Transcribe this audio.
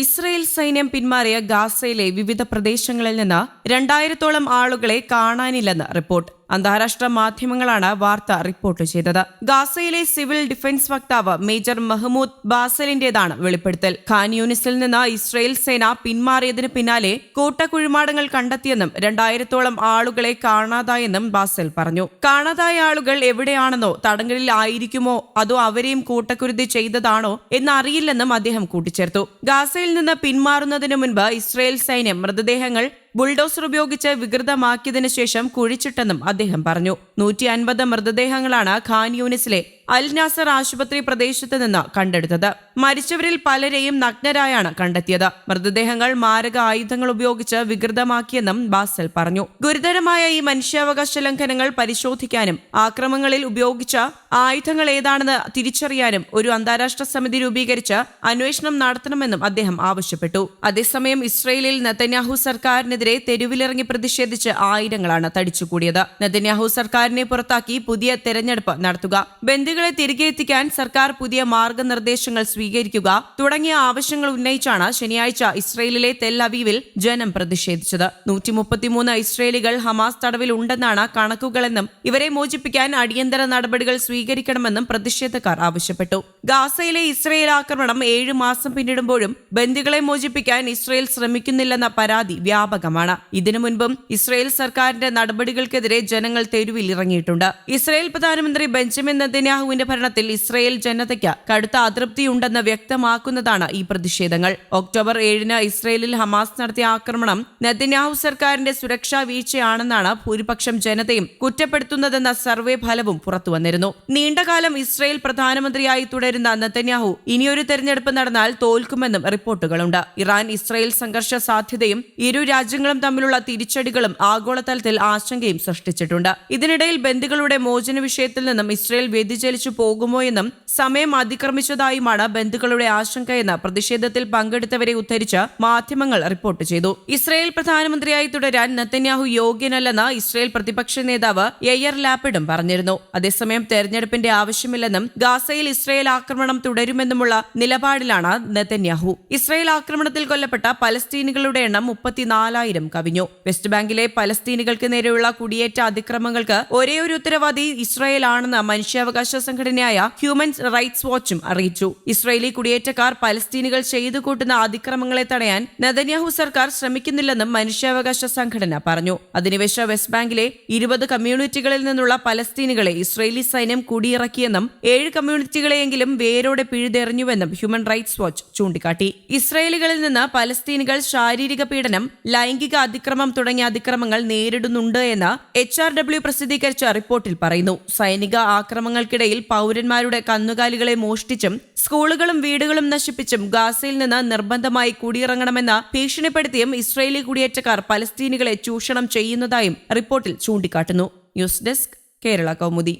Israel സൈന്യം പിന്മാറിയ ഗാസയിലെ വിവിധ പ്രദേശങ്ങളിൽ നിന്ന് രണ്ടായിരത്തോളം ആളുകളെ കാണാനില്ലെന്ന് റിപ്പോർട്ട്. അന്താരാഷ്ട്ര മാധ്യമങ്ങളാണ് വാർത്ത റിപ്പോർട്ട് ചെയ്തത്. ഗാസയിലെ സിവിൽ ഡിഫൻസ് വക്താവ് മേജർ മെഹ്മൂദ് ബാസലിന്റേതാണ് വെളിപ്പെടുത്തൽ. ഖാൻ യൂണിസിൽ നിന്ന് ഇസ്രയേൽ സേന പിന്മാറിയതിന് പിന്നാലെ കൂട്ടക്കുഴിമാടങ്ങൾ കണ്ടെത്തിയെന്നും രണ്ടായിരത്തോളം ആളുകളെ കാണാതായെന്നും ബാസൽ പറഞ്ഞു. കാണാതായ ആളുകൾ എവിടെയാണെന്നോ തടങ്കലിൽ ആയിരിക്കുമോ അതോ അവരെയും കൂട്ടക്കുരുതി ചെയ്തതാണോ എന്നറിയില്ലെന്നും അദ്ദേഹം കൂട്ടിച്ചേർത്തു. ഗാസയിൽ നിന്ന് പിന്മാറുന്നതിനു മുൻപ് ഇസ്രയേൽ സൈന്യം മൃതദേഹങ്ങൾ ബുൾഡോസർ ഉപയോഗിച്ച് വികൃതമാക്കിയതിനു ശേഷം കുഴിച്ചിട്ടെന്നും അദ്ദേഹം പറഞ്ഞു. നൂറ്റി അൻപത് മൃതദേഹങ്ങളാണ് ഖാൻ യൂണിസിലെ അൽ നാസർ ആശുപത്രി പ്രദേശത്ത് നിന്ന് കണ്ടെടുത്തത്. മരിച്ചവരിൽ പലരെയും നഗ്നരായാണ് കണ്ടെത്തിയത്. മൃതദേഹങ്ങൾ മാരക ആയുധങ്ങൾ ഉപയോഗിച്ച് വികൃതമാക്കിയെന്നും ബാസൽ പറഞ്ഞു. ഗുരുതരമായ ഈ മനുഷ്യാവകാശ ലംഘനങ്ങൾ പരിശോധിക്കാനും ആക്രമങ്ങളിൽ ഉപയോഗിച്ച ആയുധങ്ങൾ ഏതാണെന്ന് തിരിച്ചറിയാനും ഒരു അന്താരാഷ്ട്ര സമിതി രൂപീകരിച്ച് അന്വേഷണം നടത്തണമെന്നും അദ്ദേഹം ആവശ്യപ്പെട്ടു. അതേസമയം ഇസ്രയേലിൽ നെതന്യാഹു സർക്കാരിനെതിരെ തെരുവിലിറങ്ങി പ്രതിഷേധിച്ച് ആയിരങ്ങളാണ് തടിച്ചുകൂടിയത്. നെതന്യാഹു സർക്കാരിനെ പുറത്താക്കി പുതിയ തെരഞ്ഞെടുപ്പ് നടത്തുക. ബന്ദികളെ തിരികെ എത്തിക്കാൻ സർക്കാർ പുതിയ മാർഗനിർദ്ദേശങ്ങൾ സ്വീകരിക്കുക തുടങ്ങിയ ആവശ്യങ്ങൾ ഉന്നയിച്ചാണ് ശനിയാഴ്ച ഇസ്രയേലിലെ തെൽ അവീവിൽ ജനം പ്രതിഷേധിച്ചത്. നൂറ്റി മുപ്പത്തിമൂന്ന് ഇസ്രയേലികൾ ഹമാസ് തടവിൽ ഉണ്ടെന്നാണ് കണക്കുകളെന്നും ഇവരെ മോചിപ്പിക്കാൻ അടിയന്തര നടപടികൾ സ്വീകരിക്കണമെന്നും പ്രതിഷേധക്കാർ ആവശ്യപ്പെട്ടു. ഗാസയിലെ ഇസ്രയേൽ ആക്രമണം ഏഴ് മാസം പിന്നിടുമ്പോഴും ബന്ദികളെ മോചിപ്പിക്കാൻ ഇസ്രയേൽ ശ്രമിക്കുന്നില്ലെന്ന പരാതി വ്യാപകമാണ് ഇതിനു മുൻപും ഇസ്രയേൽ സർക്കാരിന്റെ നടപടികൾക്കെതിരെ ജനങ്ങൾ തെരുവിൽ ഇറങ്ങിയിട്ടുണ്ട്. ഇസ്രയേൽ പ്രധാനമന്ത്രി ബെഞ്ചമിൻ നെതന്യാഹുവിന്റെ ഭരണത്തിൽ ഇസ്രയേൽ ജനതയ്ക്ക് കടുത്ത അതൃപ്തിയുണ്ടെന്ന് വ്യക്തമാക്കുന്നതാണ് ഈ പ്രതിഷേധങ്ങൾ. ഒക്ടോബർ ഏഴിന് ഇസ്രയേലിൽ ഹമാസ് നടത്തിയ ആക്രമണം നെതന്യാഹു സർക്കാരിന്റെ സുരക്ഷാ വീഴ്ചയാണെന്നാണ് ഭൂരിപക്ഷം ജനതയും കുറ്റപ്പെടുത്തുന്നതെന്ന സർവേ ഫലവും പുറത്തുവന്നിരുന്നു നീണ്ടകാലം ഇസ്രയേൽ പ്രധാനമന്ത്രിയായി തുടരുന്ന നെതന്യാഹു ഇനിയൊരു തെരഞ്ഞെടുപ്പ് നടന്നാൽ തോൽക്കുമെന്നും റിപ്പോർട്ടുകളുണ്ട്. ഇറാൻ ഇസ്രയേൽ സംഘർഷ സാധ്യതയും ഇരു രാജ്യങ്ങളും തമ്മിലുള്ള തിരിച്ചടികളും ആഗോളതലത്തിൽ ആശങ്കയും സൃഷ്ടിച്ചിട്ടുണ്ട്. ഇതിനിടയിൽ ബന്ധുക്കളുടെ മോചന വിഷയത്തിൽ നിന്നും ഇസ്രയേൽ വ്യതിചലിച്ചു പോകുമോ എന്നും സമയം അതിക്രമിച്ചതായുമാണ് ബന്ധുക്കളുടെ ആശങ്കയെന്ന് പ്രതിഷേധത്തിൽ പങ്കെടുത്തവരെ ഉദ്ധരിച്ച് മാധ്യമങ്ങൾ റിപ്പോർട്ട് ചെയ്തു. ഇസ്രയേൽ പ്രധാനമന്ത്രിയായി തുടരാൻ നത്തന്യാഹു യോഗ്യനല്ലെന്ന് ഇസ്രയേൽ പ്രതിപക്ഷ നേതാവ് എയർ ലാപ്പിഡും പറഞ്ഞിരുന്നു. അതേസമയം തെരഞ്ഞെടുപ്പിന്റെ ആവശ്യമില്ലെന്നും ഗാസയിൽ ഇസ്രയേൽ ആക്രമണം തുടരുമെന്നുമുള്ള നിലപാടിലാണ് നെതന്യാഹു. ഇസ്രയേൽ ആക്രമണത്തിൽ കൊല്ലപ്പെട്ട പലസ്തീനുകളുടെ എണ്ണം മുപ്പത്തിനാലായിരം കവിഞ്ഞു. വെസ്റ്റ് ബാങ്കിലെ പലസ്തീനികൾക്ക് നേരെയുള്ള കുടിയേറ്റ അതിക്രമങ്ങൾക്ക് ഒരേയൊരു ഉത്തരവാദി ഇസ്രായേൽ ആണെന്ന് മനുഷ്യാവകാശ സംഘടനയായ ഹ്യൂമൻ റൈറ്റ്സ് വാച്ചും അറിയിച്ചു. ഇസ്രായേലി കുടിയേറ്റക്കാർ പലസ്തീനികൾ ചെയ്തു കൂട്ടുന്ന അതിക്രമങ്ങളെ തടയാൻ നദന്യാഹു സർക്കാർ ശ്രമിക്കുന്നില്ലെന്നും മനുഷ്യാവകാശ സംഘടന പറഞ്ഞു. അധിനിവേശ വെസ്റ്റ് ബാങ്കിലെ ഇരുപത് കമ്മ്യൂണിറ്റികളിൽ നിന്നുള്ള പലസ്തീനികളെ ഇസ്രായേലി സൈന്യം കുടിയിറക്കിയെന്നും ഏഴ് കമ്മ്യൂണിറ്റികളെയെങ്കിലും വേരോടെ പിഴുതെറിഞ്ഞുവെന്നും ഹ്യൂമൻ റൈറ്റ്സ് വാച്ച് ചൂണ്ടിക്കാട്ടി. ഇസ്രയേലികളിൽ നിന്ന് പലസ്തീനികൾ ശാരീരിക പീഡനം ലൈംഗിക അതിക്രമം തുടങ്ങിയ അതിക്രമങ്ങൾ നേരിടുന്നുണ്ട് എന്ന് എച്ച് ആർ ഡബ്ല്യു പ്രസിദ്ധീകരിച്ച റിപ്പോർട്ടിൽ പറയുന്നു. സൈനിക ആക്രമങ്ങൾക്കിടയിൽ പൗരന്മാരുടെ കന്നുകാലികളെ മോഷ്ടിച്ചും സ്കൂളുകളും വീടുകളും നശിപ്പിച്ചും ഗാസയിൽ നിന്ന് നിർബന്ധമായി കുടിയിറങ്ങണമെന്ന് ഭീഷണിപ്പെടുത്തിയും ഇസ്രയേലി കുടിയേറ്റക്കാർ പലസ്തീനികളെ ചൂഷണം ചെയ്യുന്നതായും റിപ്പോർട്ടിൽ ചൂണ്ടിക്കാട്ടുന്നു. News desk Kerala Kaumudi.